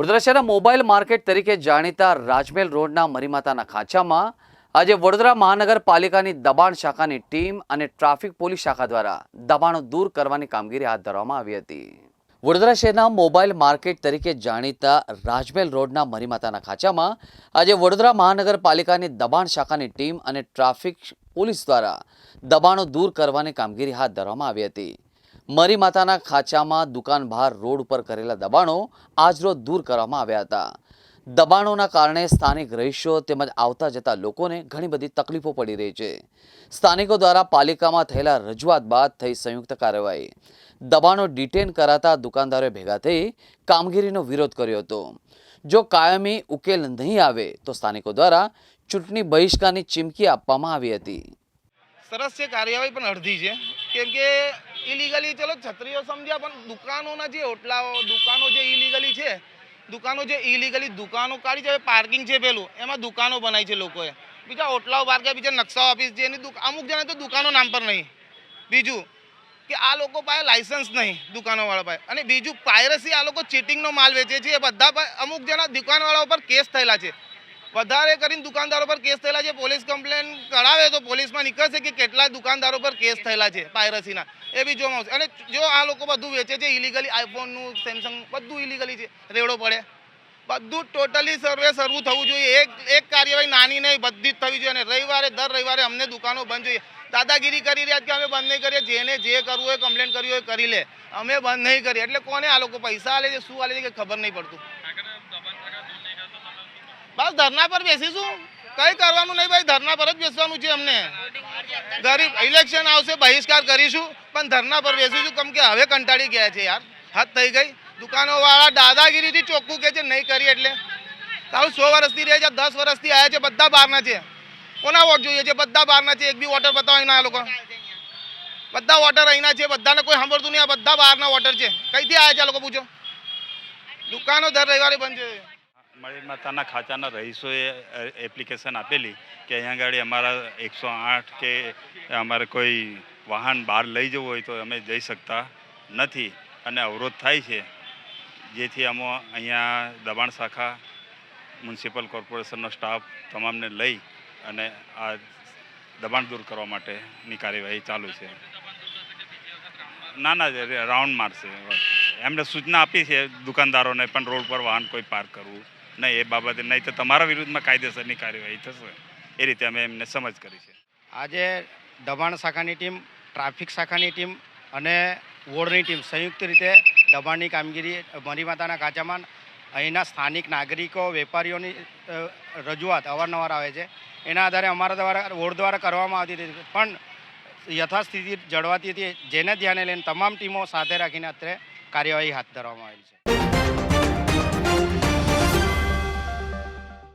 Vadodara mobile market તરીકે જાણીતા રાજમેલ રોડના મરીમાતાના ખાંચામાં આજે વડોદરા મહાનગરપાલિકાની દબાણ શાખાની ટીમ અને ટ્રાફિક પોલીસ શાખા દ્વારા દબાણો દૂર કરવાની કામગીરી હાથ ધરવામાં આવી હતી. વડોદરા શહેરના મોબાઈલ માર્કેટ તરીકે જાણીતા રાજમેલ રોડના મરીમાતાના ખાંચામાં આજે વડોદરા મહાનગરપાલિકાની દબાણ શાખાની ટીમ અને ટ્રાફિક પોલીસ દ્વારા દબાણો દૂર કરવાની કામગીરી હાથ ધરવામાં આવી હતી. મરી માતાના ખાંચામાં દુકાન બહાર રોડ ઉપર કરેલા દબાણો આજરોજ દૂર કરવામાં આવ્યા હતા. દબાણોના કારણે સ્થાનિક રહીશો તેમજ આવતા જતા લોકોને ઘણી બધી તકલીફો પડી રહી છે. સ્થાનિકો દ્વારા પાલિકામાં થયેલા રજૂઆત બાદ થઈ સંયુક્ત કાર્યવાહી. દબાણો ડિટેન કરાતા દુકાનદારોએ ભેગા થઈ કામગીરીનો વિરોધ કર્યો હતો. જો કાયમી ઉકેલ નહીં આવે તો સ્થાનિકો દ્વારા ચૂંટણી બહિષ્કારની ચીમકી આપવામાં આવી હતી. સરસ છે, કાર્યવાહી પણ અડધી છે. કેમ કે ઇલીગલી ચલો, છત્રીઓ સમજ્યા, પણ દુકાનોના જે ઓટલાઓ, દુકાનો જે ઇલીગલી છે, દુકાનો જે ઇલીગલી દુકાનો કાઢી છે પાર્કિંગ છે પેલું, એમાં દુકાનો બનાવી છે લોકોએ. બીજા ઓટલાઓ બહાર ગયા, બીજા નકશા ઓફિસ છે એની અમુક જણા તો દુકાનો નામ પર નહીં. બીજું કે આ લોકો પાસે લાઇસન્સ નહીં, દુકાનોવાળા પાસે. અને બીજું પાયરસી આ લોકો ચીટિંગનો માલ વેચે છે, એ બધા અમુક જણા દુકાનવાળા ઉપર કેસ થયેલા છે. વધારે કરીને દુકાનદારો પર કેસ થયેલા છે. પોલીસ કમ્પ્લેન કરાવે તો પોલીસમાં નીકળશે કે કેટલા દુકાનદારો પર કેસ થયેલા છે પાયરસીના. એ બી જોવામાં આવશે. અને જો આ લોકો બધું વેચે છે ઇલીગલી આઈફોનનું સેમસંગ બધું ઇલીગલી છે. રેડો પડે. બધું ટોટલી સર્વે સર્વું થવું જોઈએ. એક એક કાર્યવાહી નાની નહીં, બધી જ થવી જોઈએ. અને રવિવારે, દર રવિવારે અમને દુકાનો બંધ જોઈએ. દાદાગીરી કરી રહ્યા કે અમે બંધ નહીં કરીએ. જેને જે કરવું હોય, કમ્પ્લેન કરવી હોય, કરી લે. અમે બંધ નહીં કરીએ. એટલે કોને આ લોકો પૈસા આલે છે, શું આલે છે કે ખબર નહીં પડતું. બસ ધરના પર બેસીશું. કઈ કરવાનું નહીં ભાઈ, ધરના પર જ બેસવાનું છે અમને. ગરીબ ઇલેક્શન આવશે, બહિષ્કાર કરીશું, પણ ધરના પર બેસીશું. કેમ કે હવે કંટાળી ગયા છે યાર. હદ થઈ ગઈ. દુકાનો વાળા દાદાગીરીથી ચોખ્ખું કે છે, નહીં કરી એટલે. તારું સો વર્ષથી રહે છે દસ વર્ષથી આવ્યા છે, બધા બહારના છે. કોના વોટ જોઈએ છે? બધા બહારના છે. એક બી વોટર બતાવો અહીંના આ લોકો. બધા વોટર અહીંના છે. બધાને કોઈ સાંભળતું નહીં. આ બધા બહારના વોટર છે. કઈથી આવ્યા છે આ લોકો, પૂછો. દુકાનો દર રવિવારે બંધ છે. મળી માતાના ખાતાના રહીશોએ એપ્લિકેશન આપેલી કે અહીંયા આગળ અમારા એકસો આઠ કે અમારે કોઈ વાહન બહાર લઈ જવું હોય તો અમે જઈ શકતા નથી અને અવરોધ થાય છે. જેથી અમે અહીંયા દબાણ શાખા, મ્યુનિસિપલ કોર્પોરેશનનો સ્ટાફ તમામને લઈ અને આ દબાણ દૂર કરવા માટેની કાર્યવાહી ચાલુ છે. ના ના રાઉન્ડ મારશે. એમને સૂચના આપી છે દુકાનદારોને પણ રોડ પર વાહન કોઈ પાર્ક કરવું. નહીં, એ બાબતે નહીં, તો તમારા વિરુદ્ધમાં કાયદેસરની કાર્યવાહી થશે. એ રીતે અમે એમને સમજ કરી છે. આજે દબાણ શાખાની ટીમ, ટ્રાફિક શાખાની ટીમ અને વોર્ડની ટીમ સંયુક્ત રીતે દબાણની કામગીરી, મરી માતાના ખાંચામાં અહીંના સ્થાનિક નાગરિકો, વેપારીઓની રજૂઆત અવારનવાર આવે છે. એના આધારે અમારા દ્વારા, વોર્ડ દ્વારા કરવામાં આવતી હતી. પણ યથાસ્થિતિ જળવાતી હતી. જેને ધ્યાને લઈને તમામ ટીમો સાથે રાખીને અત્યારે કાર્યવાહી હાથ ધરવામાં આવેલી છે.